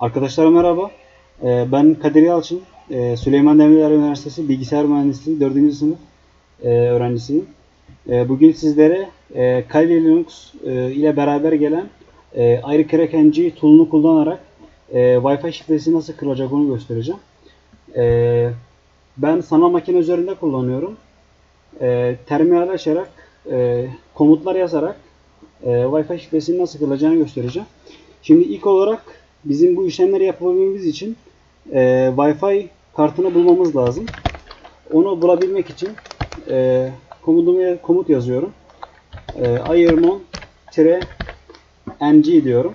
Arkadaşlar merhaba. Ee, Ben Kadir Yalçın. Ee, Süleyman Demirel Üniversitesi Bilgisayar Mühendisliği 4. sınıf e, öğrencisiyim. Ee, Bugün sizlere e, Kali Linux e, ile beraber gelen e, iRecurrent tool'unu kullanarak Wi-Fi şifresi nasıl kırılacak onu göstereceğim. Ben sanal makine üzerinde kullanıyorum. Terminal açarak, komutlar yazarak Wi-Fi şifresinin nasıl kırılacağını göstereceğim. Şimdi ilk olarak bizim bu işlemleri yapabilmemiz için e, Wi-Fi kartını bulmamız lazım. Onu bulabilmek için e, komutumu, komut yazıyorum. E, iRmon-ng diyorum.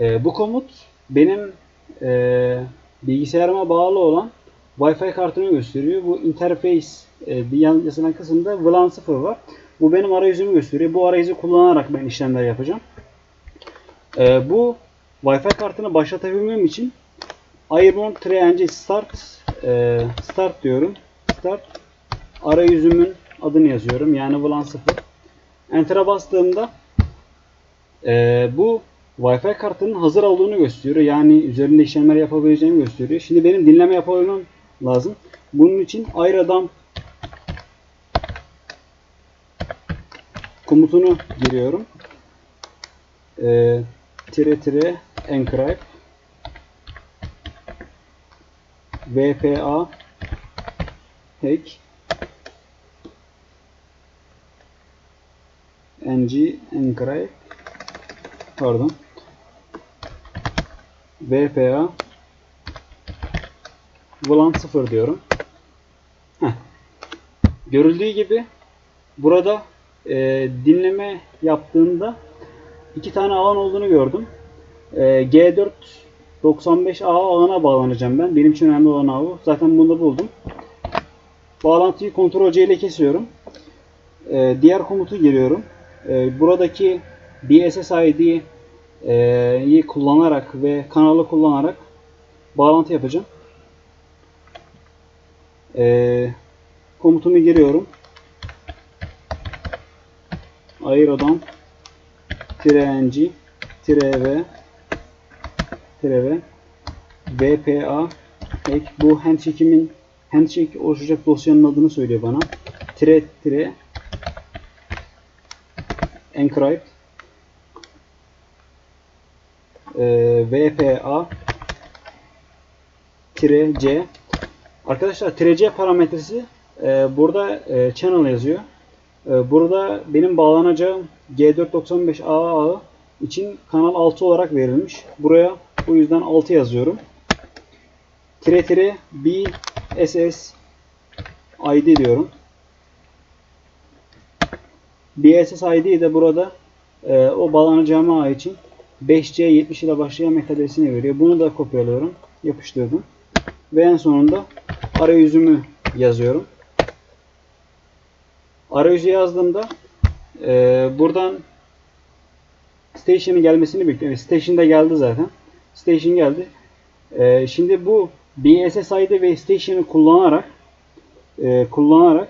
E, bu komut benim e, bilgisayarıma bağlı olan Wi-Fi kartını gösteriyor. Bu interface e, yan yazılan kısımda VLAN 0 var. Bu benim arayüzümü gösteriyor. Bu arayüzü kullanarak ben işlemler yapacağım. Ee, bu Wi-Fi kartını başlatabilmem için Airborne Triangle Start e, Start diyorum. Start arayüzümün adını yazıyorum. Yani VLAN 0. Enter'a bastığımda e, bu Wi-Fi kartının hazır olduğunu gösteriyor. Yani üzerinde işlemler yapabileceğimi gösteriyor. Şimdi benim dinleme yapabilmem lazım. Bunun için ayradan komutunu giriyorum. E, tire tire encrypt VPA hack ng encrypt pardon VPA VLAN 0 diyorum. Heh. Görüldüğü gibi burada e, dinleme yaptığında iki tane alan olduğunu gördüm. E, G4 95A ağına bağlanacağım ben. Benim için önemli olan ağ bu. Zaten bunu da buldum. Bağlantıyı Ctrl C ile kesiyorum. E, diğer komutu giriyorum. E, buradaki BSSID'yi kullanarak ve kanalı kullanarak bağlantı yapacağım. E, komutumu giriyorum. Aerodan tire ng tire v tire v vpa ek bu handshake'imin handshake oluşacak dosyanın adını söylüyor bana. Tire tire encrypt e, vpa tire c Arkadaşlar tire c parametresi e, burada e, channel yazıyor. E, burada benim bağlanacağım G495A ağı için kanal 6 olarak verilmiş. Buraya bu yüzden 6 yazıyorum. Tire tire BSS ID diyorum. BSS ID de burada e, o bağlanacağım ağ için 5C70 ile başlayan MAC adresini veriyor. Bunu da kopyalıyorum. Yapıştırdım. Ve en sonunda arayüzümü yazıyorum. Arayüzü yazdığımda e, buradan station'ın gelmesini bekliyorum. Station da geldi zaten. Station geldi. E, şimdi bu BSSID ve station'ı kullanarak e, kullanarak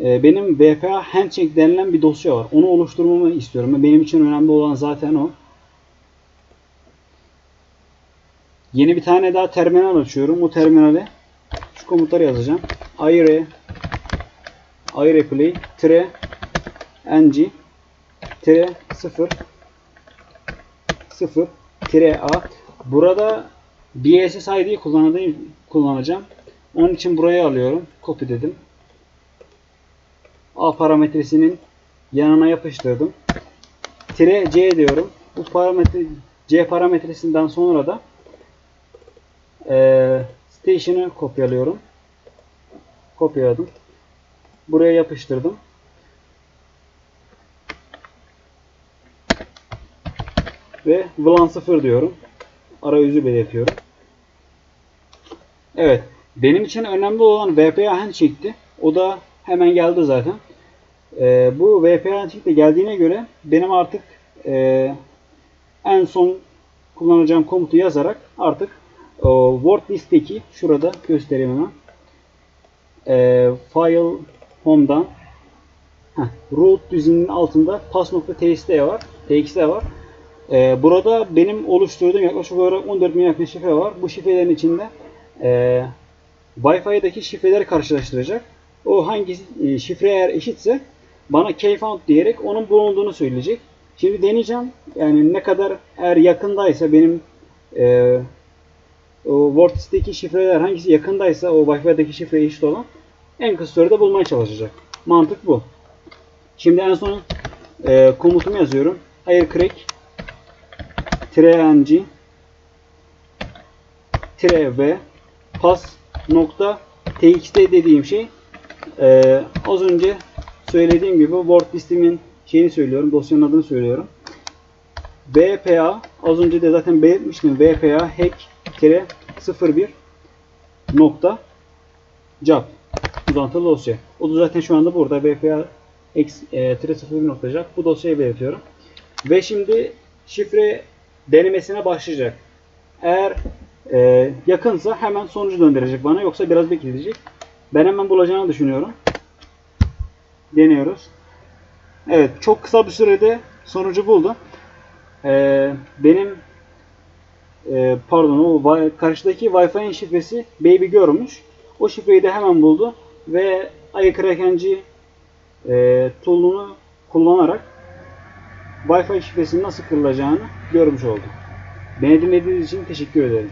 e, benim VPA handshake denilen bir dosya var. Onu oluşturmamı istiyorum. Benim için önemli olan zaten o. Yeni bir tane daha terminal açıyorum. Bu terminale şu komutları yazacağım. IRE iReplay tire ng tire 0 0 tire a burada BSS ID kullanacağım. Onun için buraya alıyorum. Copy dedim. A parametresinin yanına yapıştırdım. Tire C diyorum. Bu parametre C parametresinden sonra da e, station'ı kopyalıyorum. Kopyaladım. Buraya yapıştırdım. Ve VLAN 0 diyorum. Arayüzü belirtiyorum. Evet. Benim için önemli olan VPA handshake'ti. O da hemen geldi zaten. Ee, bu VPA handshake geldiğine göre benim artık e, en son kullanacağım komutu yazarak artık o Word listeki şurada göstereyim hemen. E, file home'dan heh, root düzeninin altında pass.txt var. txt var. Ee, burada benim oluşturduğum yaklaşık olarak 14 bin yakın şifre var. Bu şifrelerin içinde e, Wi-Fi'deki şifreleri karşılaştıracak. O hangi e, şifre eğer eşitse bana keyfound diyerek onun bulunduğunu söyleyecek. Şimdi deneyeceğim. Yani ne kadar eğer yakındaysa benim e, Vortex'teki şifreler hangisi yakındaysa o Wi-Fi'deki şifreye eşit olan en kısa sürede bulmaya çalışacak. Mantık bu. Şimdi en son e, komutumu yazıyorum. Aircrack ng pas nokta txt dediğim şey e, az önce söylediğim gibi word listimin şeyini söylüyorum. Dosyanın adını söylüyorum. VPA az önce de zaten belirtmiştim. VPA hack 01 nokta job uzantılı dosya. O da zaten şu anda burada. VPA e, 01 nokta job. Bu dosyayı belirtiyorum. Ve şimdi şifre denemesine başlayacak. Eğer e, yakınsa hemen sonucu döndürecek bana. Yoksa biraz bekleyecek. Ben hemen bulacağını düşünüyorum. Deniyoruz. Evet. Çok kısa bir sürede sonucu buldu. E, benim e, pardon o karşıdaki Wi-Fi'nin şifresi Baby görmüş. O şifreyi de hemen buldu ve ayıkrakenci e, tool'unu kullanarak Wi-Fi şifresinin nasıl kırılacağını görmüş oldu. Beni dinlediğiniz için teşekkür ederim.